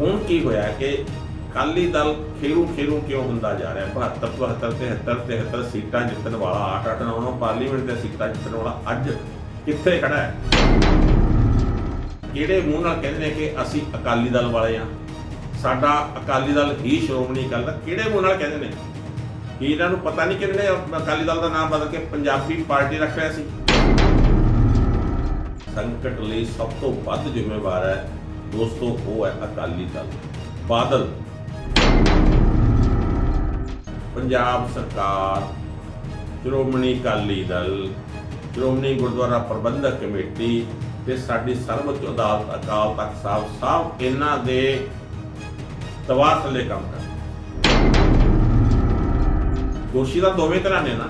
ਹੁਣ ਕੀ ਹੋਇਆ ਕਿ ਅਕਾਲੀ ਦਲ ਖੇਰੂ ਖੇਰੂ ਕਿਉਂ ਹੁੰਦਾ ਜਾ ਰਿਹਾ? 72 72 73 73 ਸੀਟਾਂ ਜਿੱਤਣ ਵਾਲਾ 8 8 9 ਪਾਰਲੀਮੈਂਟ ਦੀਆਂ ਸੀਟਾਂ ਜਿੱਤਣ ਵਾਲਾ ਅੱਜ ਕਿੱਥੇ ਖੜਾ ਹੈ? ਕਿਹੜੇ ਮੂੰਹ ਨਾਲ ਕਹਿੰਦੇ ਨੇ ਕਿ ਅਸੀਂ ਅਕਾਲੀ ਦਲ ਵਾਲੇ ਆ ਸਾਡਾ ਅਕਾਲੀ ਦਲ ਹੀ ਸ਼੍ਰੋਮਣੀ ਅਕਾਲੀ ਦਲ, ਕਿਹੜੇ ਮੂੰਹ ਨਾਲ ਕਹਿੰਦੇ ਨੇ? ਕਿ ਇਹਨਾਂ ਨੂੰ ਪਤਾ ਨਹੀਂ ਕਿ ਨੇ ਅਕਾਲੀ ਦਲ ਦਾ ਨਾਮ ਬਦਲ ਕੇ ਪੰਜਾਬੀ ਪਾਰਟੀ ਰੱਖ ਰਿਹਾ ਸੀ? ਸੰਕਟ ਲਈ ਸਭ ਤੋਂ ਵੱਧ ਜ਼ਿੰਮੇਵਾਰ ਹੈ ਦੋਸਤੋ, ਉਹ ਹੈ ਅਕਾਲੀ ਦਲ। ਬਾਦਲ। ਪੰਜਾਬ ਸਰਕਾਰ, ਸ਼੍ਰੋਮਣੀ ਅਕਾਲੀ ਦਲ, ਸ਼੍ਰੋਮਣੀ ਗੁਰਦੁਆਰਾ ਪ੍ਰਬੰਧਕ ਕਮੇਟੀ ਤੇ ਸਾਡੀ ਸਰਵਉੱਚ ਅਦਾਲਤ, ਅਕਾਲ ਤਖਤ ਸਾਹਿਬ, ਸਭ ਇਹਨਾਂ ਦੇ ਦਬਾਅ ਥੱਲੇ ਕੰਮ ਕਰ ਦੋਸ਼ੀ ਤਾਂ ਦੋਵੇਂ ਤਰ੍ਹਾਂ ਨੇ ਨਾ।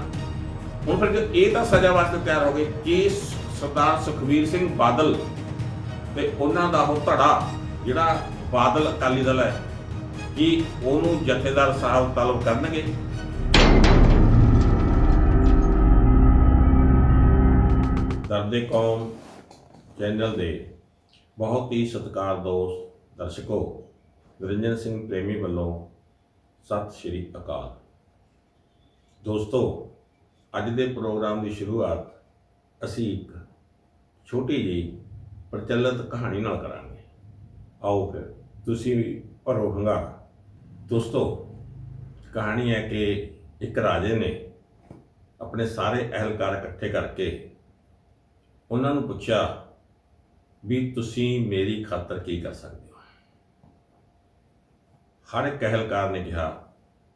ਹੁਣ ਫਿਰ ਇਹ ਤਾਂ ਸਜ਼ਾ ਵਾਸਤੇ ਤਿਆਰ ਹੋ ਗਏ ਕਿ ਸਰਦਾਰ ਸੁਖਵੀਰ ਸਿੰਘ ਬਾਦਲ ਤੇ ਉਹਨਾਂ ਦਾ ਉਹ ਧੜਾ ਜਿਹੜਾ ਬਾਦਲ ਅਕਾਲੀ ਦਲ ਹੈ ਕਿ ਉਹਨੂੰ ਜਥੇਦਾਰ ਸਾਹਿਬ ਤਲਬ ਕਰਨਗੇ। ਦਰਦੇ ਕੌਮ ਚੈਨਲ ਦੇ ਬਹੁਤ ਹੀ ਸਤਿਕਾਰਯੋਗ ਦਰਸ਼ਕੋ, ਨਿਰੰਜਨ ਸਿੰਘ ਪ੍ਰੇਮੀ ਵੱਲੋਂ ਸਤਿ ਸ਼੍ਰੀ ਅਕਾਲ। ਦੋਸਤੋ, ਅੱਜ ਦੇ ਪ੍ਰੋਗਰਾਮ ਦੀ ਸ਼ੁਰੂਆਤ ਅਸੀਂ ਇੱਕ ਛੋਟੀ ਜਿਹੀ ਪ੍ਰਚਲਿਤ ਕਹਾਣੀ ਨਾਲ ਕਰਾਂਗੇ। ਆਓ ਫਿਰ, ਤੁਸੀਂ ਵੀ ਭਰੋ ਹੰਗਾਰਾ। ਦੋਸਤੋ, ਕਹਾਣੀ ਹੈ ਕਿ ਇੱਕ ਰਾਜੇ ਨੇ ਆਪਣੇ ਸਾਰੇ ਅਹਿਲਕਾਰ ਇਕੱਠੇ ਕਰਕੇ ਉਹਨਾਂ ਨੂੰ ਪੁੱਛਿਆ ਵੀ ਤੁਸੀਂ ਮੇਰੀ ਖਾਤਰ ਕੀ ਕਰ ਸਕਦੇ ਹੋ? ਹਰ ਇੱਕ ਅਹਿਲਕਾਰ ਨੇ ਕਿਹਾ,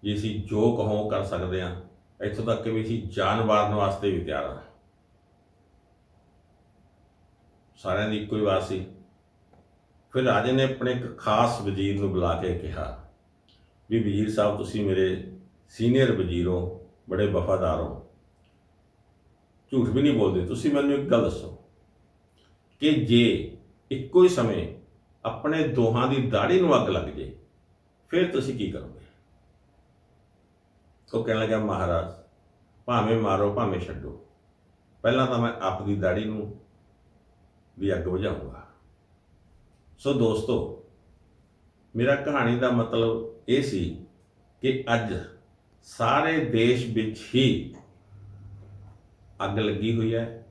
ਜੀ ਅਸੀਂ ਜੋ ਕਹੋ ਕਰ ਸਕਦੇ ਹਾਂ। ਇੱਥੋਂ ਤੱਕ ਕਿ ਵੀ ਅਸੀਂ ਜਾਨ ਵਾਰਨ ਵਾਸਤੇ ਵੀ ਤਿਆਰ ਹਾਂ। ਸਾਰਿਆਂ ਦੀ ਇੱਕੋ ਹੀ ਆਵਾਜ਼ ਸੀ। ਫਿਰ ਰਾਜੇ ਨੇ ਆਪਣੇ ਇੱਕ ਖਾਸ ਵਜ਼ੀਰ ਨੂੰ ਬੁਲਾ ਕੇ ਕਿਹਾ, ਵੀ ਵਜ਼ੀਰ ਸਾਹਿਬ, ਤੁਸੀਂ ਮੇਰੇ ਸੀਨੀਅਰ ਵਜ਼ੀਰ ਹੋ ਬੜੇ ਵਫਾਦਾਰ ਹੋ। ਝੂਠ ਵੀ ਨਹੀਂ ਬੋਲਦੇ। ਤੁਸੀਂ ਮੈਨੂੰ ਇੱਕ ਗੱਲ ਦੱਸੋ ਕਿ ਜੇ ਇੱਕੋ ਹੀ ਸਮੇਂ ਆਪਣੇ ਦੋਹਾਂ ਦੀ ਦਾੜੀ ਨੂੰ ਅੱਗ ਲੱਗ ਜੇ, ਫਿਰ ਤੁਸੀਂ ਕੀ ਕਰੋਗੇ? ਉਹ ਕਹਿਣ ਲੱਗਾ ਮਹਾਰਾਜ, ਭਾਵੇਂ ਮਾਰੋ, ਭਾਵੇਂ ਛੱਡੋ। ਪਹਿਲਾਂ ਤਾਂ ਮੈਂ ਆਪ ਦੀ ਦਾੜੀ ਨੂੰ ਵੀ ਅੱਗ ਬੁਝਾਊਂਗਾ। ਸੋ ਦੋਸਤੋ, ਮੇਰਾ ਕਹਾਣੀ ਦਾ ਮਤਲਬ ਇਹ ਸੀ ਕਿ ਅੱਜ ਸਾਰੇ ਦੇਸ਼ ਵਿੱਚ ਹੀ ਅੱਗ ਲੱਗੀ ਹੋਈ ਹੈ।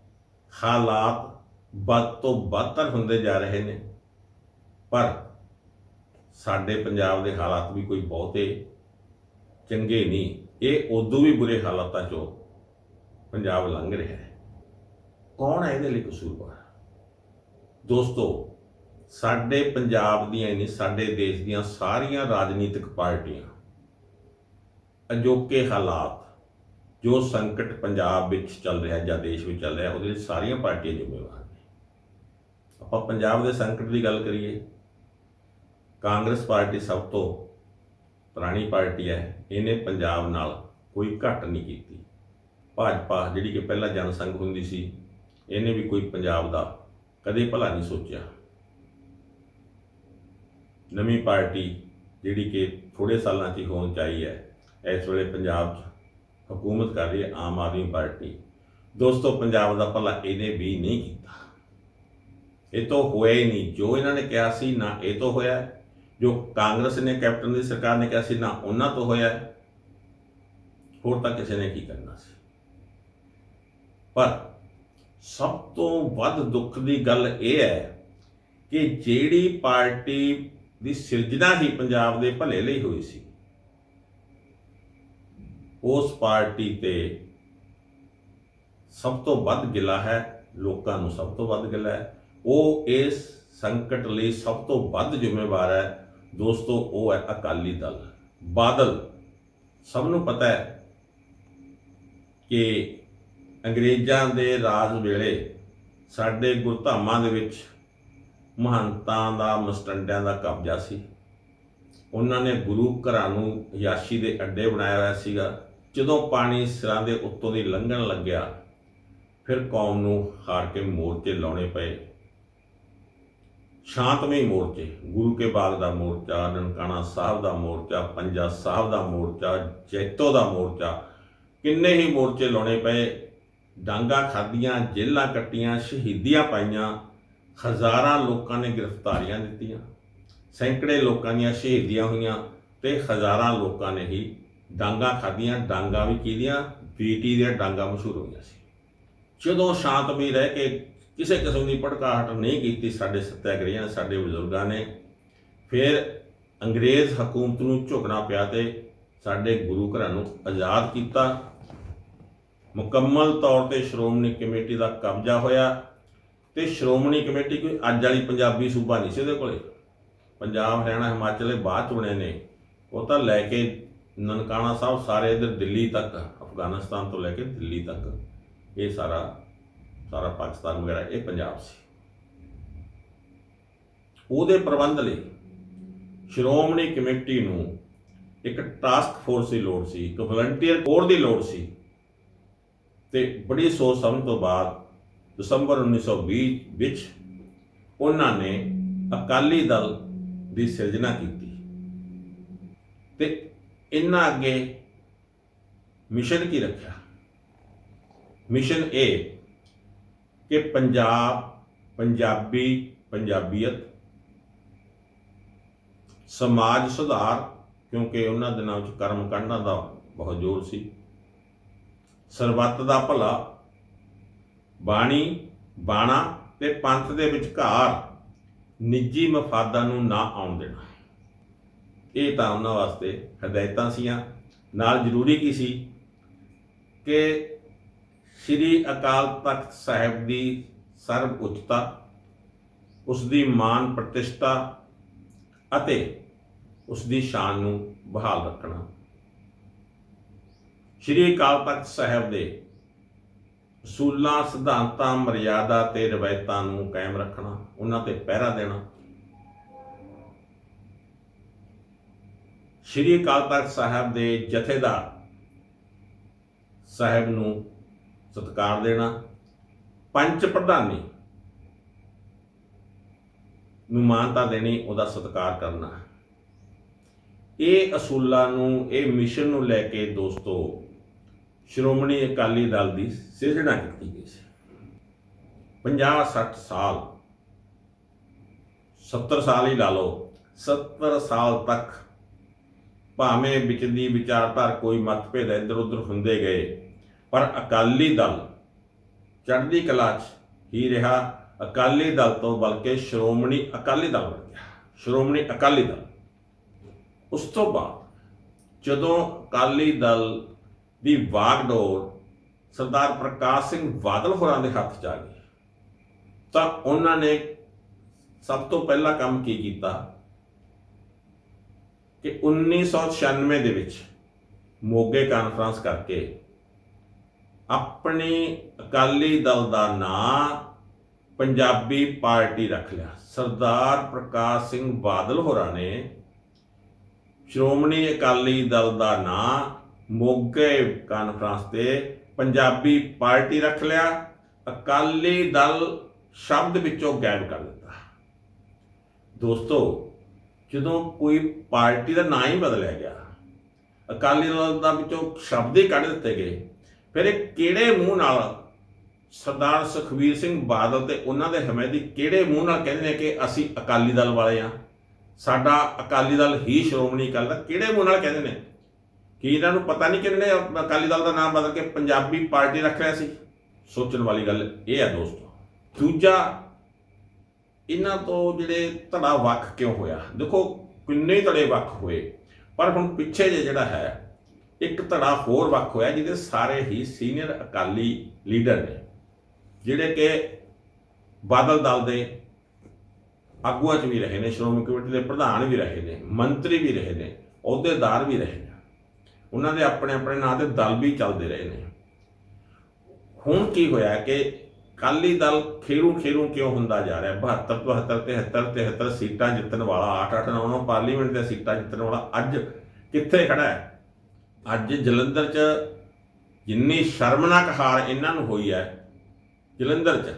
ਹਾਲਾਤ ਵੱਧ ਤੋਂ ਬਦਤਰ ਹੁੰਦੇ ਜਾ ਰਹੇ ਨੇ, ਪਰ ਸਾਡੇ ਪੰਜਾਬ ਦੇ ਹਾਲਾਤ ਵੀ ਕੋਈ ਬਹੁਤੇ ਚੰਗੇ ਨਹੀਂ। ਇਹ ਉਦੋਂ ਵੀ ਬੁਰੇ ਹਾਲਾਤਾਂ ਚੋਂ ਪੰਜਾਬ ਲੰਘ ਰਿਹਾ ਹੈ। ਕੌਣ ਹੈ ਇਹਦੇ ਲਈ ਕਸੂਰਵਾਰ? ਦੋਸਤੋ, ਸਾਡੇ ਪੰਜਾਬ ਦੀਆਂ ਹੀ ਨਹੀਂ ਸਾਡੇ ਦੇਸ਼ ਦੀਆਂ ਸਾਰੀਆਂ ਰਾਜਨੀਤਿਕ ਪਾਰਟੀਆਂ, ਅਜੋਕੇ ਹਾਲਾਤ, ਜੋ ਸੰਕਟ ਪੰਜਾਬ ਵਿੱਚ ਚੱਲ ਰਿਹਾ ਜਾਂ ਦੇਸ਼ ਵਿੱਚ ਚੱਲ ਰਿਹਾ, ਉਹਦੇ ਲਈ ਸਾਰੀਆਂ ਪਾਰਟੀਆਂ ਜ਼ਿੰਮੇਵਾਰ ਨੇ। ਆਪਾਂ ਪੰਜਾਬ ਦੇ ਸੰਕਟ ਦੀ ਗੱਲ ਕਰੀਏ, ਕਾਂਗਰਸ ਪਾਰਟੀ ਸਭ ਤੋਂ ਪੁਰਾਣੀ ਪਾਰਟੀ ਹੈ, ਇਹਨੇ ਪੰਜਾਬ ਨਾਲ ਕੋਈ ਘਟ ਨਹੀਂ ਕੀਤੀ। ਭਾਜਪਾ, ਜਿਹੜੀ ਕਿ ਪਹਿਲਾਂ ਜਨਸੰਘ ਹੁੰਦੀ ਸੀ, ਇਹਨੇ ਵੀ ਕੋਈ ਪੰਜਾਬ ਦਾ ਕਦੇ ਭਲਾ ਨਹੀਂ ਸੋਚਿਆ। ਨਵੀਂ ਪਾਰਟੀ ਜਿਹੜੀ ਕਿ ਥੋੜੇ ਸਾਲਾਂ 'ਚ ਹੀ ਹੋਣ ਚਾਹੀ ਹੈ, ਇਸ ਵੇਲੇ ਪੰਜਾਬ 'ਚ ਹਕੂਮਤ ਕਰ ਰਹੀ ਹੈ ਆਮ ਆਦਮੀ ਪਾਰਟੀ। ਦੋਸਤੋ, ਪੰਜਾਬ ਦਾ ਭਲਾ ਇਹਨੇ ਵੀ ਨਹੀਂ ਕੀਤਾ। ਇਹ ਤਾਂ ਹੋਇਆ ਹੀ ਨਹੀਂ। ਜੋ ਇਹਨਾਂ ਨੇ ਕਿਹਾ ਸੀ, ਨਾ ਇਹ ਤੋਂ ਹੋਇਆ ਜੋ ਕਾਂਗਰਸ ਨੇ, ਕੈਪਟਨ ਦੀ ਸਰਕਾਰ ਨੇ ਕਿਹਾ ਸੀ, ਨਾ ਉਹਨਾਂ ਤੋਂ ਹੋਇਆ ਹੋਰ ਤਾਂ ਕਿਸੇ ਨੇ ਕੀ ਕਰਨਾ ਸੀ? ਪਰ ਸਭ ਤੋਂ ਵੱਧ ਦੁੱਖ ਦੀ ਗੱਲ ਇਹ ਹੈ ਕਿ ਜਿਹੜੀ ਪਾਰਟੀ ਦੀ ਸਿਰਜਣਾ ਹੀ ਪੰਜਾਬ ਦੇ ਭਲੇ ਲਈ ਹੋਈ ਸੀ, ਉਸ ਪਾਰਟੀ ਤੇ ਸਭ ਤੋਂ ਵੱਧ ਗਿਲਾ ਹੈ, ਲੋਕਾਂ ਨੂੰ ਸਭ ਤੋਂ ਵੱਧ ਗਿਲਾ ਹੈ। ਉਹ ਇਸ ਸੰਕਟ ਲਈ ਸਭ ਤੋਂ ਵੱਧ ਜ਼ਿੰਮੇਵਾਰ ਹੈ। ਦੋਸਤੋ, ਉਹ ਹੈ ਅਕਾਲੀ ਦਲ। ਬਾਦਲ, ਸਭ ਨੂੰ ਪਤਾ ਹੈ ਕਿ ਅੰਗਰੇਜ਼ਾਂ ਦੇ ਰਾਜ ਵੇਲੇ ਸਾਡੇ ਗੁਰਧਾਮਾਂ ਦੇ ਵਿੱਚ ਮਹੰਤਾਂ ਦਾ, ਮਸਟੰਡਿਆਂ ਦਾ ਕਬਜ਼ਾ ਸੀ। ਉਹਨਾਂ ਨੇ ਗੁਰੂ ਘਰਾਂ ਨੂੰ ਯਾਸ਼ੀ ਦੇ ਅੱਡੇ ਬਣਾਇਆ ਹੋਇਆ ਸੀਗਾ। ਜਦੋਂ ਪਾਣੀ ਸਿਰਾਂ ਦੇ ਉੱਤੋਂ ਦੀ ਲੰਘਣ ਲੱਗਿਆ, ਫਿਰ ਕੌਮ ਨੂੰ ਹਾਰ ਕੇ ਮੋਰਚੇ ਲਾਉਣੇ ਪਏ। ਸ਼ਾਂਤਮਈ ਮੋਰਚੇ, ਗੁਰੂ ਕੇ ਬਾਗ ਦਾ ਮੋਰਚਾ, ਨਨਕਾਣਾ ਸਾਹਿਬ ਦਾ ਮੋਰਚਾ, ਪੰਜਾ ਸਾਹਿਬ ਦਾ ਮੋਰਚਾ, ਜੈਤੋ ਦਾ ਮੋਰਚਾ, ਕਿੰਨੇ ਹੀ ਮੋਰਚੇ ਲਾਉਣੇ ਪਏ। ਡਾਂਗਾ ਖਾਧੀਆਂ, ਜੇਲਾਂ ਕੱਟੀਆਂ, ਸ਼ਹੀਦੀਆਂ ਪਾਈਆਂ, ਹਜ਼ਾਰਾਂ ਲੋਕਾਂ ਨੇ ਗ੍ਰਿਫਤਾਰੀਆਂ ਦਿੱਤੀਆਂ। ਸੈਂਕੜੇ ਲੋਕਾਂ ਦੀਆਂ ਸ਼ਹੀਦੀਆਂ ਹੋਈਆਂ ਤੇ ਹਜ਼ਾਰਾਂ ਲੋਕਾਂ ਨੇ ਹੀ ਡਾਂਗਾ ਖਾਧੀਆਂ, ਡਾਂਗਾ ਵੀ ਕਿਹਦੀਆਂ ਬੀਟੀ ਦੀਆਂ ਡਾਂਗਾ ਮਸ਼ਹੂਰ ਹੋਈਆਂ ਸੀ। ਜਦੋਂ ਸ਼ਾਂਤਮਈ ਰਹਿ ਕੇ ਕਿਸੇ ਕਿਸਮ ਦੀ ਭੜਕਾਹਟ ਨਹੀਂ ਕੀਤੀ ਸਾਡੇ ਸੱਤਿਆਗ੍ਰਹੀਆਂ, ਸਾਡੇ ਬਜ਼ੁਰਗਾਂ ਨੇ, ਫਿਰ ਅੰਗਰੇਜ਼ ਹਕੂਮਤ ਨੂੰ ਝੁਕਣਾ ਪਿਆ ਤੇ ਸਾਡੇ ਗੁਰੂ ਘਰਾਂ ਨੂੰ ਆਜ਼ਾਦ ਕੀਤਾ। ਮੁਕੰਮਲ ਤੌਰ ਤੇ ਸ਼੍ਰੋਮਣੀ ਕਮੇਟੀ ਦਾ ਕਬਜ਼ਾ ਹੋਇਆ ਤੇ ਸ਼੍ਰੋਮਣੀ ਕਮੇਟੀ ਕੋਈ ਅੱਜ ਵਾਲੀ ਪੰਜਾਬੀ ਸੂਬਾ ਨਹੀਂ ਸੀ ਉਹਦੇ ਕੋਲੇ। ਪੰਜਾਬ, ਹਰਿਆਣਾ, ਹਿਮਾਚਲ ਦੇ ਬਾਅਦ ਚ ਬਣੇ ਨੇ। ਉਹ ਤਾਂ ਲੈ ਕੇ ਨਨਕਾਣਾ ਸਾਹਿਬ ਸਾਰੇ ਇਧਰ ਦਿੱਲੀ ਤੱਕ, ਅਫਗਾਨਿਸਤਾਨ ਤੋਂ ਲੈ ਕੇ ਦਿੱਲੀ ਤੱਕ। ਇਹ ਸਾਰਾ ਸਾਰਾ ਪਾਕਿਸਤਾਨ ਵਗੈਰਾ, ਇਹ ਪੰਜਾਬ ਸੀ। ਉਹਦੇ ਪ੍ਰਬੰਧ ਲਈ ਸ਼੍ਰੋਮਣੀ ਕਮੇਟੀ ਨੂੰ ਇੱਕ ਟਾਸਕ ਫੋਰਸ ਦੀ ਲੋੜ ਸੀ, ਇੱਕ ਵਲੰਟੀਅਰ ਕੋਰ ਦੀ ਲੋੜ ਸੀ। ਤੇ ਬੜੀ ਸੋਚ ਸਮਝ ਤੋਂ ਬਾਅਦ ਦਸੰਬਰ 1920 ਵਿੱਚ ਉਹਨਾਂ ਨੇ ਅਕਾਲੀ ਦਲ ਦੀ ਸਿਰਜਣਾ ਕੀਤੀ। ਤੇ ਇਹਨਾਂ ਅੱਗੇ ਮਿਸ਼ਨ ਕੀ ਰੱਖਿਆ? ਮਿਸ਼ਨ ਇਹ ਕਿ ਪੰਜਾਬ, ਪੰਜਾਬੀ, ਪੰਜਾਬੀਅਤ, ਸਮਾਜ ਸੁਧਾਰ, ਕਿਉਂਕਿ ਉਹਨਾਂ ਦਿਨਾਂ ਵਿੱਚ ਕਰਮ ਕਾਂਡਾਂ ਦਾ ਬਹੁਤ ਜ਼ੋਰ ਸੀ। ਸਰਬੱਤ ਦਾ ਭਲਾ, ਬਾਣੀ, ਬਾਣਾ ਤੇ ਪੰਥ ਦੇ ਵਿਚਕਾਰ ਨਿੱਜੀ ਮਫਾਦਾਂ ਨੂੰ ਨਾ ਆਉਣ ਦੇਣਾ। ਇਹ ਤਾਂ ਉਹਨਾਂ ਵਾਸਤੇ ਹਦਾਇਤਾਂ ਸੀਆਂ। ਨਾਲ ਜ਼ਰੂਰੀ ਕੀ ਸੀ ਕਿ ਸ੍ਰੀ ਅਕਾਲ ਤਖਤ ਸਾਹਿਬ ਦੀ ਸਰਬ ਉੱਚਤਾ ਉਸ ਦੀ ਮਾਨ ਪ੍ਰਤਿਸ਼ਠਾ ਅਤੇ ਉਸ ਦੀ ਸ਼ਾਨ ਨੂੰ ਬਹਾਲ ਰੱਖਣਾ। ਸ੍ਰੀ ਅਕਾਲ ਤਖਤ ਸਾਹਿਬ ਦੇ ਅਸੂਲਾਂ ਸਿਧਾਂਤਾਂ, ਮਰਿਆਦਾ ਤੇ ਰਵਾਇਤਾਂ ਨੂੰ ਕਾਇਮ ਰੱਖਣਾ, ਉਹਨਾਂ ਤੇ ਪਹਿਰਾ ਦੇਣਾ। ਸ੍ਰੀ ਅਕਾਲ ਤਖਤ ਸਾਹਿਬ ਦੇ ਜਥੇਦਾਰ ਸਾਹਿਬ ਨੂੰ ਸਤਿਕਾਰ ਦੇਣਾ। ਪੰਚ ਪ੍ਰਧਾਨੀ ਨੂੰ ਮਾਨਤਾ ਦੇਣੀ, ਉਹਦਾ ਸਤਿਕਾਰ ਕਰਨਾ। ਇਹ ਅਸੂਲਾਂ ਨੂੰ, ਇਹ ਮਿਸ਼ਨ ਨੂੰ ਲੈ ਕੇ ਦੋਸਤੋ ਸ਼੍ਰੋਮਣੀ ਅਕਾਲੀ ਦਲ ਦੀ ਸਿਰਜਣਾ ਕੀਤੀ ਗਈ ਸੀ। 50 60 ਸਾਲ 70 ਸਾਲ ਹੀ ਲਾ ਲਓ 70 ਸਾਲ ਤੱਕ ਭਾਵੇਂ ਵਿੱਚ ਦੀ ਵਿਚਾਰਧਾਰ ਕੋਈ ਮਤਭੇਦ ਇੱਧਰ ਉੱਧਰ ਹੁੰਦੇ ਗਏ, ਪਰ ਅਕਾਲੀ ਦਲ ਚੜ੍ਹਦੀ ਕਲਾ 'ਚ ਹੀ ਰਿਹਾ। ਅਕਾਲੀ ਦਲ ਤੋਂ ਬਲਕਿ ਸ਼੍ਰੋਮਣੀ ਅਕਾਲੀ ਦਲ ਬਣ ਗਿਆ। ਸ਼੍ਰੋਮਣੀ ਅਕਾਲੀ ਦਲ। ਉਸ ਤੋਂ ਬਾਅਦ ਜਦੋਂ ਅਕਾਲੀ ਦਲ ਦੀ ਵਾਗਡੋਰ ਸਰਦਾਰ ਪ੍ਰਕਾਸ਼ ਸਿੰਘ ਬਾਦਲ ਹੋਰਾਂ ਦੇ ਹੱਥ 'ਚ ਆ ਗਈ ਤਾਂ ਉਹਨਾਂ ਨੇ ਸਭ ਤੋਂ ਪਹਿਲਾ ਕੰਮ ਕੀ ਕੀਤਾ? ਕਿ 1996 ਦੇ ਵਿੱਚ ਮੋਗੇ ਕਾਨਫਰੰਸ ਕਰਕੇ ਆਪਣੀ ਅਕਾਲੀ ਦਲ ਦਾ ਨਾਂ ਪੰਜਾਬੀ ਪਾਰਟੀ ਰੱਖ ਲਿਆ। ਸਰਦਾਰ ਪ੍ਰਕਾਸ਼ ਸਿੰਘ ਬਾਦਲ ਹੋਰਾਂ ਨੇ ਸ਼੍ਰੋਮਣੀ ਅਕਾਲੀ ਦਲ ਦਾ ਨਾਂ ਮੋਗੇ ਕਾਨਫਰੰਸ ਤੇ ਪੰਜਾਬੀ ਪਾਰਟੀ ਰੱਖ ਲਿਆ, ਅਕਾਲੀ ਦਲ ਸ਼ਬਦ ਵਿੱਚੋਂ ਗਾਇਬ ਕਰ ਦਿੱਤਾ। ਦੋਸਤੋ, ਜਦੋਂ ਕੋਈ ਪਾਰਟੀ ਦਾ ਨਾਂ ਹੀ ਬਦਲਿਆ ਗਿਆ, ਅਕਾਲੀ ਦਲ ਦਾ ਵਿੱਚੋਂ ਸ਼ਬਦ ਹੀ ਕੱਢ ਦਿੱਤੇ ਗਏ, ਫਿਰ ਇਹ ਕਿਹੜੇ ਮੂੰਹ ਨਾਲ ਸਰਦਾਰ ਸੁਖਵੀਰ ਸਿੰਘ ਬਾਦਲ ਤੇ ਉਹਨਾਂ ਦੇ ਹਮੈਦੀ ਕਿਹੜੇ ਮੂੰਹ ਨਾਲ ਕਹਿੰਦੇ ਨੇ ਕਿ ਅਸੀਂ ਅਕਾਲੀ ਦਲ ਵਾਲੇ ਆ ਸਾਡਾ ਅਕਾਲੀ ਦਲ ਹੀ ਸ਼੍ਰੋਮਣੀ ਅਕਾਲੀ ਦਲ ਕਿਹੜੇ ਮੂੰਹ ਨਾਲ ਕਹਿੰਦੇ ਨੇ? ਕਿ ਇਹਨਾਂ ਨੂੰ ਪਤਾ ਨਹੀਂ ਕਿ ਇਹਨਾਂ ਨੇ ਅਕਾਲੀ ਦਲ ਦਾ ਨਾਮ ਬਦਲ ਕੇ ਪੰਜਾਬੀ ਪਾਰਟੀ ਰੱਖ ਲਿਆ ਸੀ। ਸੋਚਣ ਵਾਲੀ ਗੱਲ ਇਹ ਹੈ ਦੋਸਤੋ। ਦੂਜਾ, ਇਹਨਾਂ ਤੋਂ ਜਿਹੜੇ ਧੜਾ ਵੱਖ ਕਿਉਂ ਹੋਇਆ? ਦੇਖੋ, ਕਿੰਨੇ ਧੜੇ ਵੱਖ ਹੋਏ। ਪਰ ਹੁਣ ਪਿੱਛੇ ਜੇ ਜਿਹੜਾ ਹੈ, ਇੱਕ ਧੜਾ ਹੋਰ ਵੱਖ ਹੋਇਆ ਜਿਹਦੇ ਸਾਰੇ ਹੀ ਸੀਨੀਅਰ ਅਕਾਲੀ ਲੀਡਰ ਨੇ, ਜਿਹੜੇ ਕਿ ਬਾਦਲ ਦਲ ਦੇ ਆਗੂਆਂ 'ਚ ਵੀ ਰਹੇ ਨੇ, ਸ਼੍ਰੋਮਣੀ ਕਮੇਟੀ ਦੇ ਪ੍ਰਧਾਨ ਵੀ ਰਹੇ ਨੇ, ਮੰਤਰੀ ਵੀ ਰਹੇ ਨੇ, ਅਹੁਦੇਦਾਰ ਵੀ ਰਹੇ ਨੇ। ਉਹਨਾਂ ਦੇ ਆਪਣੇ ਆਪਣੇ ਨਾਂ ਤੇ ਦਲ ਵੀ ਚੱਲਦੇ ਰਹੇ ਨੇ। ਹੁਣ ਕੀ ਹੋਇਆ ਕਿ ਕਾਲੀ ਦਲ ਖੇਰੂ ਖੇਰੂ ਕਿਉਂ ਹੁੰਦਾ ਜਾ ਰਿਹਾ? 72 72 73 73 ਸੀਟਾਂ ਜਿੱਤਣ ਵਾਲਾ 8 8 9 9 ਪਾਰਲੀਮੈਂਟ ਦੀਆਂ ਸੀਟਾਂ ਜਿੱਤਣ ਵਾਲਾ ਅੱਜ ਕਿੱਥੇ ਖੜਾ ਹੈ? ਅੱਜ ਜਲੰਧਰ 'ਚ ਜਿੰਨੀ ਸ਼ਰਮਨਾਕ ਹਾਰ ਇਹਨਾਂ ਨੂੰ ਹੋਈ ਹੈ, ਜਲੰਧਰ 'ਚ।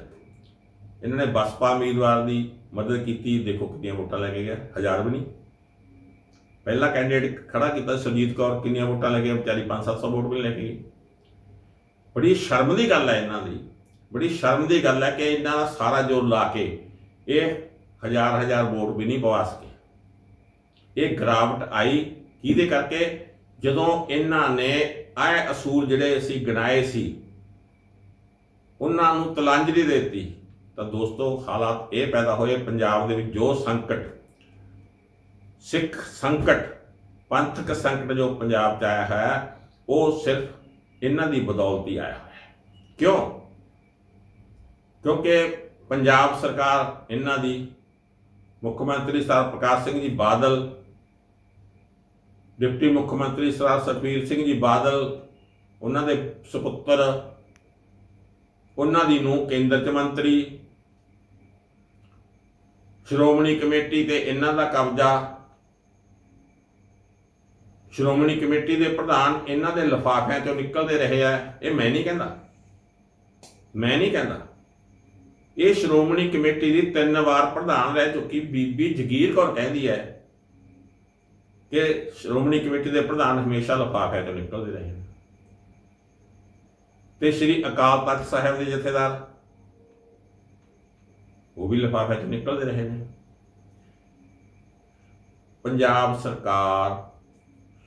ਇਹਨਾਂ ਨੇ ਬਸਪਾ ਉਮੀਦਵਾਰ ਦੀ ਮਦਦ ਕੀਤੀ, ਦੇਖੋ ਕਿੰਨੀਆਂ ਵੋਟਾਂ ਲੈ ਕੇ ਗਿਆ, ਹਜ਼ਾਰ ਵੀ ਨਹੀਂ। ਪਹਿਲਾ ਕੈਂਡੀਡੇਟ ਖੜਾ ਕੀਤਾ ਸੁਰਜੀਤ ਕੌਰ, ਕਿੰਨੀਆਂ ਵੋਟਾਂ ਲੈ ਕੇ ਵਿਚਾਰੀ 5-700 ਵੋਟ ਵੀ ਲੈ ਕੇ ਗਈ ਬੜੀ ਸ਼ਰਮ ਦੀ ਗੱਲ ਹੈ ਇਹਨਾਂ ਦੀ। ਬੜੀ ਸ਼ਰਮ ਦੀ ਗੱਲ ਹੈ ਕਿ ਇਹਨਾਂ ਦਾ ਸਾਰਾ ਜੋਰ ਲਾ ਕੇ ਇਹ ਹਜ਼ਾਰ ਹਜ਼ਾਰ ਵੋਟ ਵੀ ਨਹੀਂ ਪਵਾ ਸਕੇ। ਇਹ ਗਰਾਵਟ ਆਈ ਕਿਹਦੇ ਕਰਕੇ? ਜਦੋਂ ਇਹਨਾਂ ਨੇ ਆਏ ਅਸੂਲ ਜਿਹੜੇ ਅਸੀਂ ਗਿਣਾਏ ਸੀ, ਉਹਨਾਂ ਨੂੰ ਤਲਾਂਜਲੀ ਦੇ ਦਿੱਤੀ, ਤਾਂ ਦੋਸਤੋ ਹਾਲਾਤ ਇਹ ਪੈਦਾ ਹੋਏ ਪੰਜਾਬ ਦੇ ਵਿੱਚ ਜੋ ਸੰਕਟ ਸਿੱਖ ਸੰਕਟ, ਪੰਥਕ ਸੰਕਟ ਜੋ ਪੰਜਾਬ 'ਚ ਆਇਆ ਹੈ, ਉਹ ਸਿਰਫ ਇਹਨਾਂ ਦੀ ਬਦੌਲਤ ਹੀ ਆਇਆ ਹੈ। ਕਿਉਂ? ਕਿਉਂਕਿ ਪੰਜਾਬ ਸਰਕਾਰ ਇਹਨਾਂ ਦੀ ਮੁੱਖ ਮੰਤਰੀ ਸਰਦਾਰ ਪ੍ਰਕਾਸ਼ ਸਿੰਘ ਜੀ ਬਾਦਲ, ਡਿਪਟੀ ਮੁੱਖ ਮੰਤਰੀ ਸਰਦਾਰ ਸੁਖਬੀਰ ਸਿੰਘ ਜੀ ਬਾਦਲ, ਉਹਨਾਂ ਦੇ ਸੁਪੁੱਤਰ, ਉਹਨਾਂ ਦੀ ਨੂੰ ਕੇਂਦਰ ਚ ਮੰਤਰੀ, ਸ਼੍ਰੋਮਣੀ ਕਮੇਟੀ ਤੇ ਇਹਨਾਂ ਦਾ ਕਬਜ਼ਾ ਸ਼੍ਰੋਮਣੀ ਕਮੇਟੀ ਦੇ ਪ੍ਰਧਾਨ ਇਹਨਾਂ ਦੇ ਲਿਫਾਫਿਆਂ ਚੋਂ ਨਿਕਲਦੇ ਰਹੇ ਆ, ਇਹ ਮੈਂ ਨਹੀਂ ਕਹਿੰਦਾ। ਮੈਂ ਨਹੀਂ ਕਹਿੰਦਾ। ਇਹ ਸ਼੍ਰੋਮਣੀ ਕਮੇਟੀ ਦੀ ਤਿੰਨ ਵਾਰ ਪ੍ਰਧਾਨ ਰਹਿ ਚੁੱਕੀ ਬੀਬੀ ਜਗੀਰ ਕੌਰ ਕਹਿੰਦੀ ਹੈ ਕਿ ਸ਼੍ਰੋਮਣੀ ਕਮੇਟੀ ਦੇ ਪ੍ਰਧਾਨ ਹਮੇਸ਼ਾ ਲਿਫਾਫਿਆਂ ਚੋਂ ਨਿਕਲਦੇ ਰਹੇ ਨੇ। ਤੇ ਸ੍ਰੀ ਅਕਾਲ ਤਖਤ ਸਾਹਿਬ ਦੇ ਜਥੇਦਾਰ, ਉਹ ਵੀ ਲਿਫਾਫੇ 'ਚੋਂ ਨਿਕਲਦੇ ਰਹੇ ਨੇ। ਪੰਜਾਬ ਸਰਕਾਰ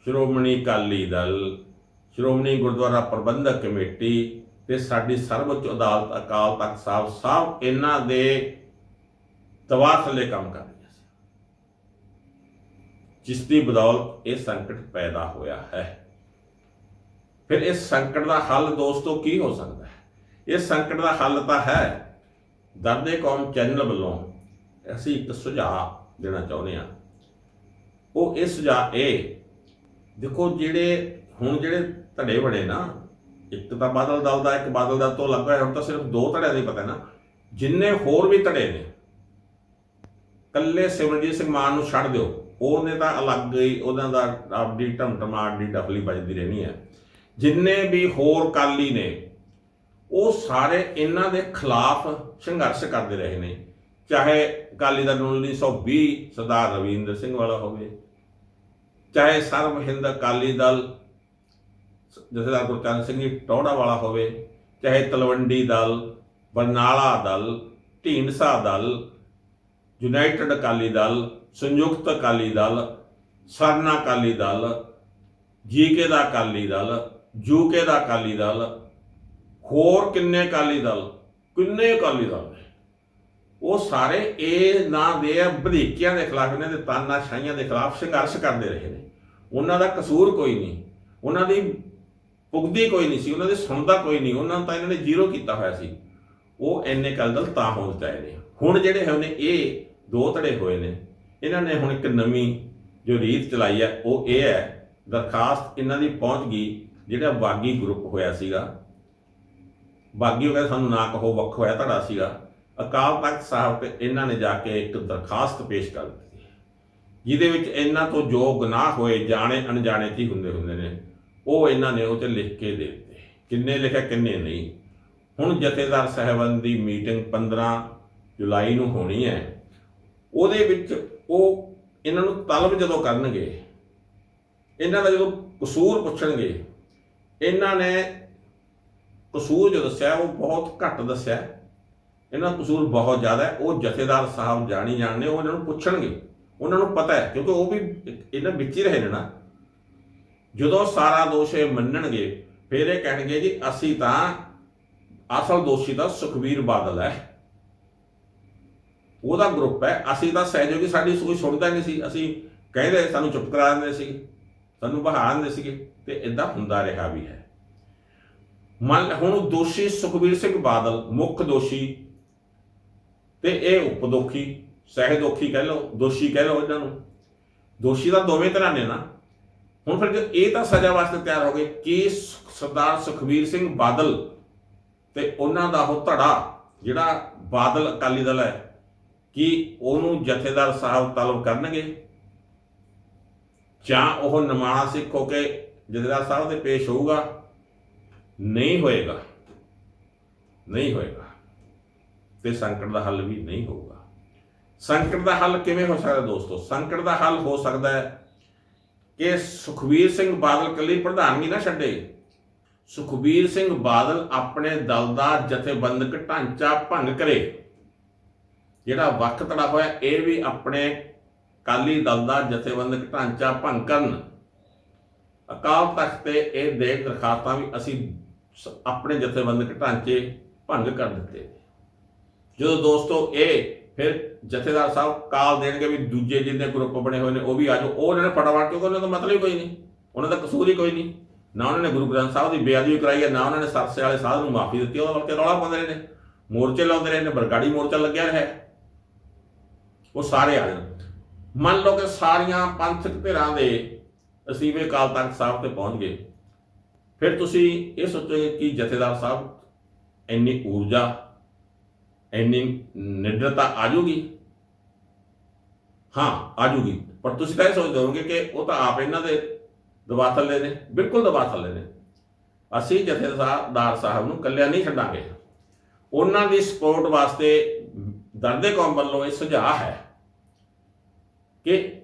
ਸ਼੍ਰੋਮਣੀ ਅਕਾਲੀ ਦਲ, ਸ਼੍ਰੋਮਣੀ ਗੁਰਦੁਆਰਾ ਪ੍ਰਬੰਧਕ ਕਮੇਟੀ ਤੇ ਸਾਡੀ ਸਰਵਉੱਚ ਅਦਾਲਤ, ਅਕਾਲ ਤਖਤ ਸਾਹਿਬ, ਸਭ ਇਹਨਾਂ ਦੇ ਦਬਾਅ ਥੱਲੇ ਕੰਮ ਕਰ ਰਹੀਆਂ ਸੀ। ਜਿਸ ਦੀ ਬਦੌਲਤ ਇਹ ਸੰਕਟ ਪੈਦਾ ਹੋਇਆ ਹੈ। ਫਿਰ ਇਸ ਸੰਕਟ ਦਾ ਹੱਲ ਦੋਸਤੋ ਕੀ ਹੋ ਸਕਦਾ ਹੈ? ਇਸ ਸੰਕਟ ਦਾ ਹੱਲ ਤਾਂ ਹੈ। ਦਰਦੇ ਕੌਮ ਚੈਨਲ ਵੱਲੋਂ ਅਸੀਂ ਇੱਕ ਸੁਝਾਅ ਦੇਣਾ ਚਾਹੁੰਦੇ ਹਾਂ। ਉਹ ਇਹ ਸੁਝਾਅ ਇਹ ਦੇਖੋ ਜਿਹੜੇ, ਹੁਣ ਜਿਹੜੇ ਧੜੇ ਬਣੇ ਨਾ, ਇੱਕ ਤਾਂ ਬਾਦਲ ਦਲ ਦਾ, ਇੱਕ ਬਾਦਲ ਦਲ ਤੋਂ ਲੱਗਾ ਹੁਣ ਤਾਂ ਸਿਰਫ ਦੋ ਧੜਿਆਂ ਦਾ ਹੀ ਪਤਾ ਨਾ। ਜਿੰਨੇ ਹੋਰ ਵੀ ਧੜੇ ਨੇ ਕੱਲੇ ਸਿਮਰਜੀਤ ਸਿੰਘ ਮਾਨ ਨੂੰ ਛੱਡ ਦਿਓ, ਉਹਨੇ ਤਾਂ ਅਲੱਗ ਹੀ ਉਹਨਾਂ ਦਾ ਆਪਦੀ ਟਮਟਮਾਟ ਦੀ ਡਫਲੀ ਵੱਜਦੀ ਰਹਿਣੀ ਹੈ। ਜਿੰਨੇ ਵੀ ਹੋਰ ਕਾਲੀ ਨੇ, ਉਹ ਸਾਰੇ ਇਹਨਾਂ ਦੇ ਖਿਲਾਫ ਸੰਘਰਸ਼ ਕਰਦੇ ਰਹੇ ਨੇ। ਚਾਹੇ ਅਕਾਲੀ ਦਲ 1920 ਸਰਦਾਰ ਰਵਿੰਦਰ ਸਿੰਘ ਵਾਲਾ ਹੋਵੇ ਚਾਹੇ ਸਰਬ ਹਿੰਦ ਅਕਾਲੀ ਦਲ ਜਥੇਦਾਰ ਗੁਰਚਰਨ ਸਿੰਘ ਜੀ ਟੌੜਾ ਵਾਲਾ ਹੋਵੇ, ਚਾਹੇ ਤਲਵੰਡੀ ਦਲ, ਬਰਨਾਲਾ ਦਲ, ਢੀਂਡਸਾ ਦਲ, ਯੂਨਾਈਟਿਡ ਅਕਾਲੀ ਦਲ, ਸੰਯੁਕਤ ਅਕਾਲੀ ਦਲ ਸਰਨਾ ਅਕਾਲੀ ਦਲ, ਜੀਕੇ ਦਾ ਅਕਾਲੀ ਦਲ, ਯੂਕੇ ਦਾ ਅਕਾਲੀ ਦਲ, ਹੋਰ ਕਿੰਨੇ ਅਕਾਲੀ ਦਲ, ਕਿੰਨੇ ਅਕਾਲੀ ਦਲ ਨੇ? ਉਹ ਸਾਰੇ ਇਹ ਨਾਂ ਦੇ ਵਧੀਕੀਆਂ ਦੇ ਖਿਲਾਫ ਇਹਨਾਂ ਦੇ ਤਾਨਾਸ਼ਾਹੀਆਂ ਦੇ ਖਿਲਾਫ ਸੰਘਰਸ਼ ਕਰਦੇ ਰਹੇ ਨੇ। ਉਹਨਾਂ ਦਾ ਕਸੂਰ ਕੋਈ ਨਹੀਂ। ਉਹਨਾਂ ਦੀ ਪੁਗਦੀ ਕੋਈ ਨਹੀਂ ਸੀ, ਉਹਨਾਂ ਦੇ ਸੁਣਦਾ ਕੋਈ ਨਹੀਂ। ਉਹਨਾਂ ਨੂੰ ਤਾਂ ਇਹਨਾਂ ਨੇ ਜ਼ੀਰੋ ਕੀਤਾ ਹੋਇਆ ਸੀ। ਉਹ ਐਨੇ ਅਕਾਲੀ ਦਲ ਤਾਂ ਹੋਣ ਚਾਹੇ ਨੇ। ਹੁਣ ਜਿਹੜੇ ਹੋਏ ਨੇ ਇਹ ਦੋ ਧੜੇ ਹੋਏ ਨੇ। ਇਹਨਾਂ ਨੇ ਹੁਣ ਇੱਕ ਨਵੀਂ ਜੋ ਰੀਤ ਚਲਾਈ ਹੈ ਉਹ ਇਹ ਹੈ, ਦਰਖਾਸਤ ਇਹਨਾਂ ਦੀ ਪਹੁੰਚ ਗਈ, ਜਿਹੜਾ ਬਾਗੀ ਗਰੁੱਪ ਹੋਇਆ ਸੀਗਾ। ਬਾਗੀ ਉਹ ਸਾਨੂੰ ਨਾ ਕਹੋ, ਵੱਖ ਹੋਇਆ ਧੜਾ ਸੀਗਾ। ਅਕਾਲ ਤਖਤ ਸਾਹਿਬ ਤੇ ਇਹਨਾਂ ਨੇ ਜਾ ਕੇ ਇੱਕ ਦਰਖਾਸਤ ਪੇਸ਼ ਕਰ ਦਿੱਤੀ ਜਿਹਦੇ ਵਿੱਚ ਇਹਨਾਂ ਤੋਂ ਜੋ ਗੁਨਾਹ ਹੋਏ ਜਾਣੇ ਅਣਜਾਣੇ ਚ ਹੀ ਹੁੰਦੇ ਹੁੰਦੇ ਨੇ, ਉਹ ਇਹਨਾਂ ਨੇ ਉਹ ਤੇ ਲਿਖ ਕੇ ਦੇ ਦਿੱਤੇ। ਕਿੰਨੇ ਲਿਖਿਆ, ਕਿੰਨੇ ਨਹੀਂ। ਹੁਣ ਜਥੇਦਾਰ ਸਾਹਿਬਾਨ ਦੀ ਮੀਟਿੰਗ 15 ਜੁਲਾਈ ਨੂੰ ਹੋਣੀ ਹੈ। ਉਹਦੇ ਵਿੱਚ ਉਹ ਇਹਨਾਂ ਨੂੰ ਤਲਬ ਜਦੋਂ ਕਰਨਗੇ, ਇਹਨਾਂ ਦਾ ਜਦੋਂ ਕਸੂਰ ਪੁੱਛਣਗੇ, ਇਹਨਾਂ ਨੇ ਕਸੂਰ ਜੋ ਦੱਸਿਆ, ਉਹ ਬਹੁਤ ਘੱਟ ਦੱਸਿਆ। ਇਹਨਾਂ ਦਾ ਕਸੂਰ ਬਹੁਤ ਜ਼ਿਆਦਾ ਹੈ, ਉਹ ਜਥੇਦਾਰ ਸਾਹਿਬ ਜਾਣੀ ਜਾਣਦੇ, ਉਹ ਇਹਨਾਂ ਨੂੰ ਪੁੱਛਣਗੇ। ਉਹਨਾਂ ਨੂੰ ਪਤਾ ਹੈ, ਕਿਉਂਕਿ ਉਹ ਵੀ ਇਹਨਾਂ ਵਿੱਚ ਹੀ ਰਹੇ ਨੇ ਨਾ। ਜਦੋਂ ਸਾਰਾ ਦੋਸ਼ ਇਹ ਮੰਨਣਗੇ, ਫਿਰ ਇਹ ਕਹਿਣਗੇ ਜੀ, ਅਸੀਂ ਤਾਂ ਅਸਲ ਦੋਸ਼ੀ ਤਾਂ ਸੁਖਬੀਰ ਬਾਦਲ ਹੈ। ਉਹਦਾ ਗਰੁੱਪ ਹੈ, ਅਸੀਂ ਤਾਂ ਸਹਿਯੋਗੀ ਸਾਡੀ ਕੋਈ ਸੁਣਦਾ ਨਹੀਂ ਸੀ। ਅਸੀਂ ਕਹਿੰਦੇ, ਸਾਨੂੰ ਚੁੱਪ ਕਰਾ ਦਿੰਦੇ ਸੀ ਸਾਨੂੰ ਬਹਾ ਦਿੰਦੇ ਸੀਗੇ, ਤੇ ਇਦਾਂ ਹੁੰਦਾ ਰਿਹਾ ਵੀ ਹੈ। ਮੰਨ, ਹੁਣ ਦੋਸ਼ੀ ਸੁਖਬੀਰ ਸਿੰਘ ਬਾਦਲ, ਮੁੱਖ ਦੋਸ਼ੀ ਤੇ ਇਹ ਉਪਦੋਖੀ ਸਹਿ ਦੋਖੀ ਕਹਿ ਲਓ, ਦੋਸ਼ੀ ਕਹਿ ਲਓ ਇਹਨਾਂ ਨੂੰ। ਦੋਸ਼ੀ ਤਾਂ ਦੋਵੇਂ ਤਰ੍ਹਾਂ ਨੇ ਨਾ। ਹੁਣ ਫਿਰ ਜੇ ਇਹ ਤਾਂ ਸਜ਼ਾ ਵਾਸਤੇ ਤਿਆਰ ਹੋ ਗਏ ਕਿ ਸ- ਸਰਦਾਰ ਸੁਖਬੀਰ ਸਿੰਘ ਬਾਦਲ ਤੇ ਉਹਨਾਂ ਦਾ ਉਹ ਧੜਾ, ਜਿਹੜਾ ਬਾਦਲ ਅਕਾਲੀ ਦਲ ਹੈ, ਕਿ ਉਹਨੂੰ ਜਥੇਦਾਰ ਸਾਹਿਬ ਤਲਬ ਕਰਨਗੇ। ਜਾਂ ਉਹ ਨਮਾਣਾ ਸਿੱਖ ਹੋ ਕੇ ਜਥੇਦਾਰ ਸਾਹਿਬ ਦੇ ਪੇਸ਼ ਹੋਊਗਾ। ਨਹੀਂ ਹੋਏਗਾ। ਨਹੀਂ ਹੋਏਗਾ। ਤੇ ਸੰਕਟ ਦਾ ਹੱਲ ਵੀ ਨਹੀਂ ਹੋਊਗਾ। ਸੰਕਟ ਦਾ ਹੱਲ ਕਿਵੇਂ ਹੋ ਸਕਦਾ ਦੋਸਤੋ? ਸੰਕਟ ਦਾ ਹੱਲ ਹੋ ਸਕਦਾ ਹੈ ਕਿ ਸੁਖਬੀਰ ਸਿੰਘ ਬਾਦਲ ਕੱਲੀ ਪ੍ਰਧਾਨਗੀ ਨਾ ਛੱਡੇ। ਸੁਖਬੀਰ ਸਿੰਘ ਬਾਦਲ ਆਪਣੇ ਦਲ ਦਾ ਜਥੇਬੰਦਕ ਢਾਂਚਾ ਭੰਗ ਕਰੇ। ਜਿਹੜਾ ਵਕਤ ਤੜਾ ਹੋਇਆ, ਇਹ ਵੀ ਆਪਣੇ ਅਕਾਲੀ ਦਲ ਦਾ ਜਥੇਬੰਦਕ ਢਾਂਚਾ ਭੰਗ ਕਰਨ। ਅਕਾਲ ਤਖਤ ਤੇ ਇਹ ਦੇਖ ਦਰਖਾਸਤਾਂ ਵੀ ਅਸੀਂ ਆਪਣੇ ਜਥੇਬੰਦਕ ਢਾਂਚੇ ਭੰਗ ਕਰ ਦਿੱਤੇ। ਜਦੋਂ ਦੋਸਤੋ ਇਹ ਫਿਰ ਜਥੇਦਾਰ ਸਾਹਿਬ ਕਾਲ ਦੇਣਗੇ ਵੀ ਦੂਜੇ ਜਿਹਦੇ ਗਰੁੱਪ ਬਣੇ ਹੋਏ ਨੇ, ਉਹ ਵੀ ਆ ਜਾਓ। ਉਹ ਉਹਨਾਂ ਨੇ ਫਟਾਫਟ, ਕਿਉਂਕਿ ਉਹਨਾਂ ਦਾ ਮਤਲਬ ਹੀ ਕੋਈ ਨਹੀਂ। ਉਹਨਾਂ ਦਾ ਕਸੂਰ ਹੀ ਕੋਈ ਨਹੀਂ। ਨਾ ਉਹਨਾਂ ਨੇ ਗੁਰੂ ਗ੍ਰੰਥ ਸਾਹਿਬ ਦੀ ਬੇਅਦਬੀ ਕਰਾਈ ਹੈ, ਨਾ ਉਹਨਾਂ ਨੇ ਸਰਸੇ ਵਾਲੇ ਸਾਧ ਨੂੰ ਮਾਫੀ ਦਿੱਤੀ, ਉਹਦਾ ਵਰਤੇ ਰੌਲਾ ਪਾਉਂਦੇ ਰਹੇ ਨੇ। ਮੋਰਚੇ ਲਾਉਂਦੇ ਰਹੇ ਨੇ, ਬਰਗਾੜੀ ਮੋਰਚਾ ਲੱਗਿਆ ਰਿਹਾ ਉਹ ਸਾਰੇ ਆ ਜਾਣ। ਮੰਨ ਲਓ ਕਿ ਸਾਰੀਆਂ ਪੰਥਕ ਧਿਰਾਂ ਦੇ ਅਸੀਵੇ ਕਾਲ ਤਖਤ ਸਾਹਿਬ ਤੇ ਪਹੁੰਚ ਗਏ। ਫਿਰ ਤੁਸੀਂ ਇਹ ਸੋਚੋਗੇ ਕਿ ਜਥੇਦਾਰ ਸਾਹਿਬ ਇੰਨੀ ਊਰਜਾ ਇੰਨੀ ਨਿਡਰਤਾ ਆ ਜੂਗੀ ਹਾਂ, ਆ ਜੂਗੀ ਪਰ ਤੁਸੀਂ ਤਾਂ ਇਹ ਸੋਚਦੇ ਹੋਵੋਗੇ ਕਿ ਉਹ ਤਾਂ ਆਪ ਇਹਨਾਂ ਦੇ ਦਬਾਅ ਥੱਲੇ ਨੇ, ਬਿਲਕੁਲ ਦਬਾਅ ਥੱਲੇ ਨੇ। ਅਸੀਂ ਜਥੇਦਾਰ ਸਾਹਿਬ ਨੂੰ ਇਕੱਲਿਆਂ ਨਹੀਂ ਛੱਡਾਂਗੇ। ਉਹਨਾਂ ਦੀ ਸਪੋਰਟ ਵਾਸਤੇ ਦਰਦੇ ਕੌਮ ਵੱਲੋਂ ਇਹ ਸੁਝਾਅ ਹੈ ਕਿ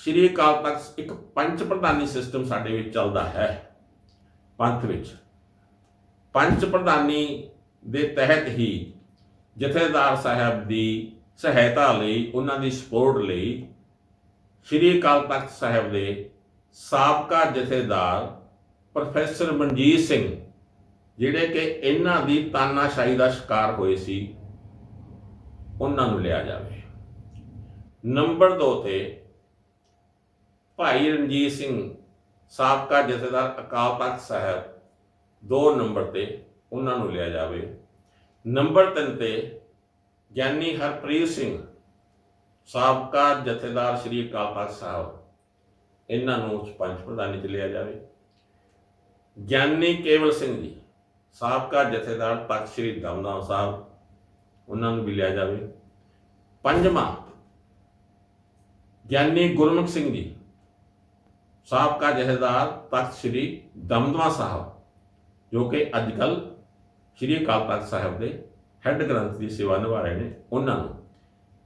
ਸ਼੍ਰੀ ਅਕਾਲ ਤਖਤ ਇੱਕ ਪੰਚ ਪ੍ਰਧਾਨੀ ਸਿਸਟਮ ਸਾਡੇ ਵਿੱਚ ਚੱਲਦਾ ਹੈ, ਪੰਥ ਵਿੱਚ। ਪੰਚ ਪ੍ਰਧਾਨੀ ਦੇ ਤਹਿਤ ਹੀ ਜਥੇਦਾਰ ਸਾਹਿਬ ਦੀ ਸਹਾਇਤਾ ਲਈ, ਉਹਨਾਂ ਦੀ ਸਪੋਰਟ ਲਈ ਸ਼੍ਰੀ ਅਕਾਲ ਤਖਤ ਸਾਹਿਬ ਦੇ ਸਾਬਕਾ ਜਥੇਦਾਰ ਪ੍ਰੋਫੈਸਰ ਮਨਜੀਤ ਸਿੰਘ, ਜਿਹੜੇ ਕਿ ਇਹਨਾਂ ਦੀ ਤਾਨਾਸ਼ਾਹੀ ਦਾ ਸ਼ਿਕਾਰ ਹੋਏ ਸੀ, ਉਹਨਾਂ ਨੂੰ ਲਿਆ ਜਾਵੇ। ਨੰਬਰ 2 ਤੇ ਭਾਈ ਰਣਜੀਤ ਸਿੰਘ, ਸਾਬਕਾ ਜਥੇਦਾਰ ਅਕਾਲ ਤਖਤ ਸਾਹਿਬ 2 ਨੰਬਰ ਤੇ ਉਹਨਾਂ ਨੂੰ ਲਿਆ ਜਾਵੇ। ਨੰਬਰ 3 ਤੇ ਗਿਆਨੀ ਹਰਪ੍ਰੀਤ ਸਿੰਘ, ਸਾਬਕਾ ਜਥੇਦਾਰ ਸ੍ਰੀ ਅਕਾਲ ਤਖਤ ਸਾਹਿਬ। ਇਹਨਾਂ ਨੂੰ ਪੰਚ ਪ੍ਰਧਾਨੀ ਚ ਲਿਆ ਜਾਵੇ। ਗਿਆਨੀ ਕੇਵਲ ਸਿੰਘ ਜੀ, ਸਾਬਕਾ ਜਥੇਦਾਰ ਤਖਤ ਸ੍ਰੀ ਦਮਦਮਾ ਸਾਹਿਬ, ਉਹਨਾਂ ਨੂੰ ਵੀ ਲਿਆ ਜਾਵੇ। ਪੰਜਵਾਂ, ਗਿਆਨੀ ਗੁਰਮੁਖ ਸਿੰਘ ਜੀ, ਸਾਬਕਾ ਜਥੇਦਾਰ ਤਖਤ ਸ੍ਰੀ ਦਮਦਮਾ ਸਾਹਿਬ, ਜੋ ਕਿ ਅੱਜ ਕੱਲ ਸ੍ਰੀ ਅਕਾਲ ਤਖਤ ਸਾਹਿਬ ਦੇ ਹੈੱਡ ਗ੍ਰੰਥ ਦੀ ਸੇਵਾ ਨਿਭਾ ਰਹੇ ਨੇ ਉਹਨਾਂ ਨੂੰ।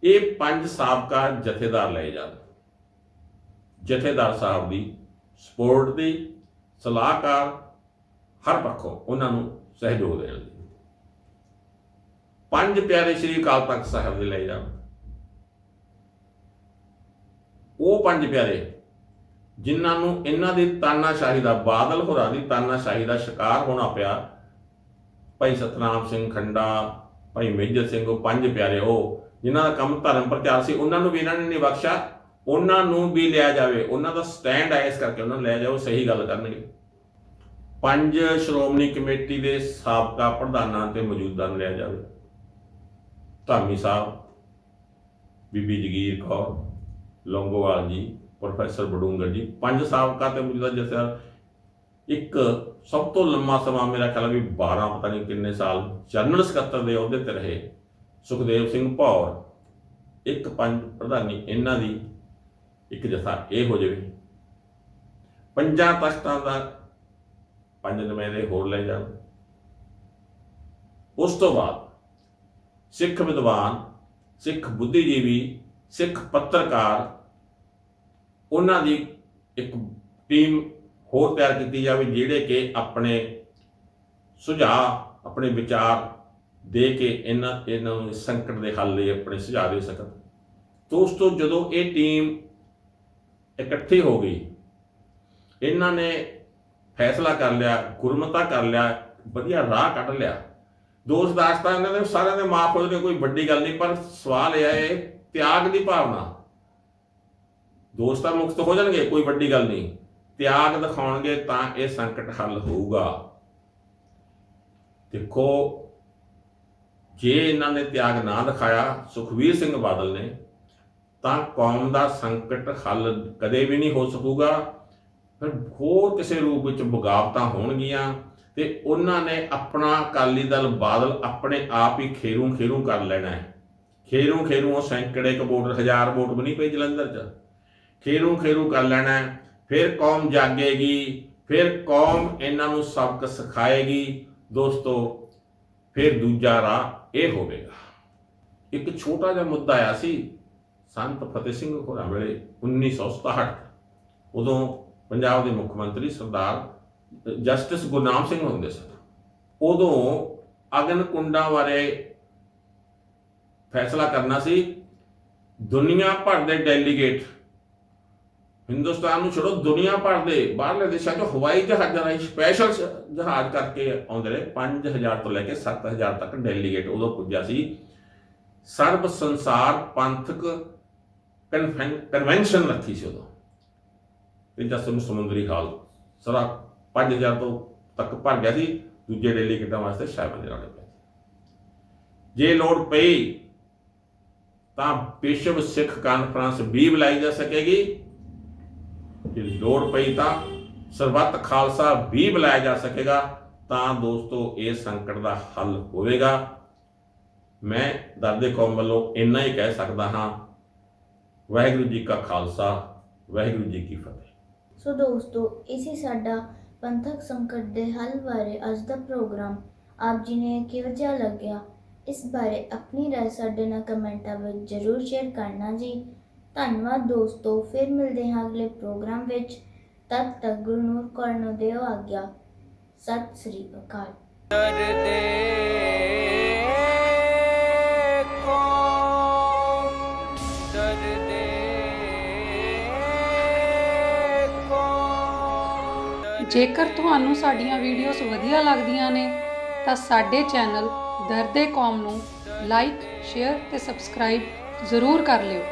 ਇਹ ਪੰਜ ਸਾਬਕਾ ਜਥੇਦਾਰ ਲਏ ਜਾਣ। ਜਥੇਦਾਰ ਸਾਹਿਬ ਦੀ ਸਪੋਰਟ ਦੀ ਸਲਾਹਕਾਰ ਹਰ ਪੱਖੋਂ ਉਹਨਾਂ ਨੂੰ ਸਹਿਯੋਗ ਦੇਣ ਦੀ। ਪੰਜ ਪਿਆਰੇ ਸ੍ਰੀ ਅਕਾਲ ਤਖਤ ਸਾਹਿਬ ਦੇ ਲਏ ਜਾਣ। ਉਹ ਪੰਜ ਪਿਆਰੇ ਜਿਨ੍ਹਾਂ ਨੂੰ ਇਹਨਾਂ ਦੀ ਤਾਨਾਸ਼ਾਹੀ ਦਾ ਬਾਦਲ ਹੋਰਾਂ ਦੀ ਤਾਨਾਸ਼ਾਹੀ ਦਾ ਸ਼ਿਕਾਰ ਹੋਣਾ ਪਿਆ। ਭਾਈ ਸਤਨਾਮ ਸਿੰਘ ਖੰਡਾ ਭਾਈ ਮੇਜਰ ਸਿੰਘ, ਉਹ ਪੰਜ ਪਿਆਰੇ, ਉਹ ਜਿਨ੍ਹਾਂ ਦਾ ਕੰਮ ਧਰਮ ਪ੍ਰਚਾਰ ਸੀ, ਉਹਨਾਂ ਨੂੰ ਵੀ ਇਹਨਾਂ ਨੇ ਨਹੀਂ ਬਖਸ਼ਿਆ ਉਹਨਾਂ ਨੂੰ ਵੀ ਲਿਆ ਜਾਵੇ, ਉਹਨਾਂ ਦਾ ਸਟੈਂਡ ਹੈ ਇਸ ਕਰਕੇ ਉਹਨਾਂ ਨੂੰ ਲਿਆ ਜਾਓ ਸਹੀ ਗੱਲ ਕਰਨਗੇ। ਪੰਜ ਸ਼੍ਰੋਮਣੀ ਕਮੇਟੀ ਦੇ ਸਾਬਕਾ ਪ੍ਰਧਾਨਾਂ ਤੇ ਮੌਜੂਦਾ ਨੂੰ ਲਿਆ ਜਾਵੇ। ਧਾਮੀ ਸਾਹਿਬ, ਬੀਬੀ ਜਗੀਰ ਕੌਰ, ਲੌਂਗੋਵਾਲ ਜੀ, ਪ੍ਰੋਫੈਸਰ ਬਡੂੰਗਰ ਜੀ, ਪੰਜ ਸਾਬਕਾ ਤੇ ਮੌਜੂਦਾ ਜਥੇਦਾਰ ਇੱਕ ਸਭ ਤੋਂ ਲੰਮਾ ਸਮਾਂ ਮੇਰਾ ਖਿਆਲ ਵੀ 12 ਪਤਾ ਨਹੀਂ ਕਿੰਨੇ ਸਾਲ, ਜਨਰਲ ਸਕੱਤਰ ਦੇ ਅਹੁਦੇ ਤੇ ਰਹੇ ਸੁਖਦੇਵ ਸਿੰਘ ਭੌਰ। ਇੱਕ ਪੰਜ ਪ੍ਰਧਾਨੀ ਇਹਨਾਂ ਦੀ, ਇੱਕ ਜਥਾ ਇਹ ਹੋ ਜਾਵੇ। ਪੰਜਾਂ ਤਖਤਾਂ ਦਾ ਪੰਜ ਨੁਮਾਇੰਦੇ ਹੋਰ ਲੈ ਜਾਣ। ਉਸ ਤੋਂ ਬਾਅਦ ਸਿੱਖ ਵਿਦਵਾਨ, ਸਿੱਖ ਬੁੱਧੀਜੀਵੀ, ਸਿੱਖ ਪੱਤਰਕਾਰ, ਉਹਨਾਂ ਦੀ ਇੱਕ ਟੀਮ ਹੋਰ ਤਿਆਰ ਕੀਤੀ ਜਾਵੇ, ਜਿਹੜੇ ਕਿ ਆਪਣੇ ਸੁਝਾਅ, ਆਪਣੇ ਵਿਚਾਰ ਦੇ ਕੇ ਇਹਨਾਂ ਇਹਨਾਂ ਨੂੰ ਸੰਕਟ ਦੇ ਹੱਲ ਲਈ ਆਪਣੇ ਸੁਝਾਅ ਦੇ ਸਕਣ। ਦੋਸਤੋ ਜਦੋਂ ਇਹ ਟੀਮ ਇਕੱਠੀ ਹੋ ਗਈ, ਇਹਨਾਂ ਨੇ ਫੈਸਲਾ ਕਰ ਲਿਆ, ਗੁਰਮਤਾ ਕਰ ਲਿਆ, ਵਧੀਆ ਰਾਹ ਕੱਢ ਲਿਆ। ਦੋਸਤ ਦਾਸਤਾਂ ਇਹਨਾਂ ਦੇ, ਸਾਰਿਆਂ ਦੇ ਮਾਫ ਹੋ ਜਾਣਗੇ ਕੋਈ ਵੱਡੀ ਗੱਲ ਨਹੀਂ, ਪਰ ਸਵਾਲ ਇਹ ਹੈ ਤਿਆਗ ਦੀ ਭਾਵਨਾ। ਦੋਸਤਾਂ ਮੁਕਤ ਹੋ ਜਾਣਗੇ, ਕੋਈ ਵੱਡੀ ਗੱਲ ਨਹੀਂ। ਤਿਆਗ ਦਿਖਾਉਣਗੇ ਤਾਂ ਇਹ ਸੰਕਟ ਹੱਲ ਹੋਊਗਾ। ਦੇਖੋ, ਜੇ ਇਹਨਾਂ ਨੇ ਤਿਆਗ ਨਾ ਦਿਖਾਇਆ, ਸੁਖਵੀਰ ਸਿੰਘ ਬਾਦਲ ਨੇ, ਤਾਂ ਕੌਮ ਦਾ ਸੰਕਟ ਹੱਲ ਕਦੇ ਵੀ ਨਹੀਂ ਹੋ ਸਕੂਗਾ। ਫਿਰ ਹੋਰ ਕਿਸੇ ਰੂਪ ਵਿੱਚ ਬਗਾਵਤਾਂ ਹੋਣਗੀਆਂ ਤੇ ਉਹਨਾਂ ਨੇ ਆਪਣਾ ਅਕਾਲੀ ਦਲ ਬਾਦਲ ਆਪਣੇ ਆਪ ਹੀ ਖੇਰੂ ਖੇਰੂ ਕਰ ਲੈਣਾ ਹੈ। ਖੇਰੂ ਖੇਰੂ ਉਹ ਸੈਂਕੜੇ ਕ ਵੋਟਰ ਹਜ਼ਾਰ ਵੋਟ ਵੀ ਨਹੀਂ ਪਈ ਜਲੰਧਰ 'ਚ। ਖੇਰੂ ਖੇਰੂ ਕਰ ਲੈਣਾ ਫਿਰ ਕੌਮ ਜਾਗੇਗੀ, ਫਿਰ ਕੌਮ ਇਹਨਾਂ ਨੂੰ ਸਬਕ ਸਿਖਾਏਗੀ। ਦੋਸਤੋ, ਫਿਰ ਦੂਜਾ ਰਾਹ ਇਹ ਹੋਵੇਗਾ। ਇੱਕ ਛੋਟਾ ਜਿਹਾ ਮੁੱਦਾ ਆਇਆ ਸੀ, ਸੰਤ ਫਤਿਹ ਸਿੰਘ ਹੋਰਾਂ ਵੇਲੇ 1967 ਉਦੋਂ ਪੰਜਾਬ ਦੇ ਮੁੱਖ ਮੰਤਰੀ ਸਰਦਾਰ, ਜਸਟਿਸ ਗੁਰਨਾਮ ਸਿੰਘ ਹੁੰਦੇ ਸਨ। ਉਦੋਂ ਅਗਨ ਕੁੰਡਾਂ ਬਾਰੇ ਫੈਸਲਾ ਕਰਨਾ ਸੀ। ਦੁਨੀਆ ਭਰ ਦੇ ਡੈਲੀਗੇਟ ਹਿੰਦੁਸਤਾਨ ਨੂੰ ਛੱਡੋ, ਦੁਨੀਆ ਭਰ ਦੇ ਬਾਹਰਲੇ ਦੇਸ਼ਾਂ 'ਚੋਂ ਹਵਾਈ ਜਹਾਜ਼ਾਂ ਰਾਹੀਂ ਸਪੈਸ਼ਲ ਜਹਾਜ਼ ਕਰਕੇ ਆਉਂਦੇ ਰਹੇ 5000 ਤੋਂ ਲੈ ਕੇ 7000 ਤੱਕ ਡੈਲੀਗੇਟ ਉਦੋਂ ਪੁੱਜਿਆ ਸੀ। ਸਰਬ ਸੰਸਾਰ ਪੰਥਕ ਕਨਵੈਨਸ਼ਨ ਰੱਖੀ ਸੀ ਉਦੋਂ। ਤੇ ਜਸਮ ਸਮੁੰਦਰੀ ਹਾਲ ਸਾਰਾ 5000 ਤੋਂ ਤੱਕ ਭਰ ਗਿਆ ਸੀ, ਦੂਜੇ ਡੈਲੀਗੇਟਾਂ ਵਾਸਤੇ ਸ਼ਾਇਦ ਲਾਉਣੇ ਪਏ ਜੇ ਲੋੜ ਪਈ ਤਾਂ ਵਿਸ਼ਵ ਸਿੱਖ ਕਾਨਫਰੰਸ ਵੀ ਬੁਲਾਈ ਜਾ ਸਕੇਗੀ। ਜੇ ਲੋੜ ਪਈ ਤਾਂ ਸਰਬੱਤ ਖਾਲਸਾ ਵੀ ਬੁਲਾਇਆ ਜਾ ਸਕੇਗਾ ਤਾਂ ਦੋਸਤੋ ਇਹ ਸੰਕਟ ਦਾ ਹੱਲ ਹੋਵੇਗਾ ਮੈਂ ਦਰਦੇ ਕੌਮ ਵੱਲੋਂ ਇੰਨਾ ਹੀ ਕਹਿ ਸਕਦਾ ਹਾਂ ਵਾਹਿਗੁਰੂ ਜੀ ਕਾ ਖਾਲਸਾ ਵਾਹਿਗੁਰੂ ਜੀ ਕੀ ਫਤਿਹ ਸੋ ਦੋਸਤੋ ਇਸੇ ਸਾਡਾ ਪੰਥਕ ਸੰਕਟ ਦੇ ਹੱਲ ਬਾਰੇ ਅੱਜ ਦਾ ਪ੍ਰੋਗਰਾਮ ਆਪ ਜੀ ਨੇ ਕਿਹੋ ਜਿਹਾ ਲੱਗਿਆ ਇਸ ਬਾਰੇ ਆਪਣੀ رائے ਸਾਡੇ ਨਾਲ ਕਮੈਂਟਾਂ ਵਿੱਚ ਜ਼ਰੂਰ ਸ਼ੇਅਰ ਕਰਨਾ ਜੀ ਧੰਨਵਾਦ ਦੋਸਤੋ, ਫਿਰ ਮਿਲਦੇ ਹਾਂ ਅਗਲੇ ਪ੍ਰੋਗਰਾਮ ਵਿੱਚ। ਤਦ ਤੱਕ ਗੁਰਨੂਰ ਕੌਰ ਨੂੰ ਦਿਓ ਆਗਿਆ। ਸਤਿ ਸ੍ਰੀ ਅਕਾਲ। ਦਰਦੇ ਕੋ ਦਰਦੇ ਜੇਕਰ ਤੁਹਾਨੂੰ ਸਾਡੀਆਂ ਵੀਡੀਓਜ਼ ਵਧੀਆ ਲੱਗਦੀਆਂ ਨੇ, ਤਾਂ ਸਾਡੇ ਚੈਨਲ ਦਰਦੇ ਕੌਮ ਨੂੰ ਲਾਈਕ, ਸ਼ੇਅਰ ਤੇ ਸਬਸਕ੍ਰਾਈਬ ਜ਼ਰੂਰ ਕਰ ਲਿਓ।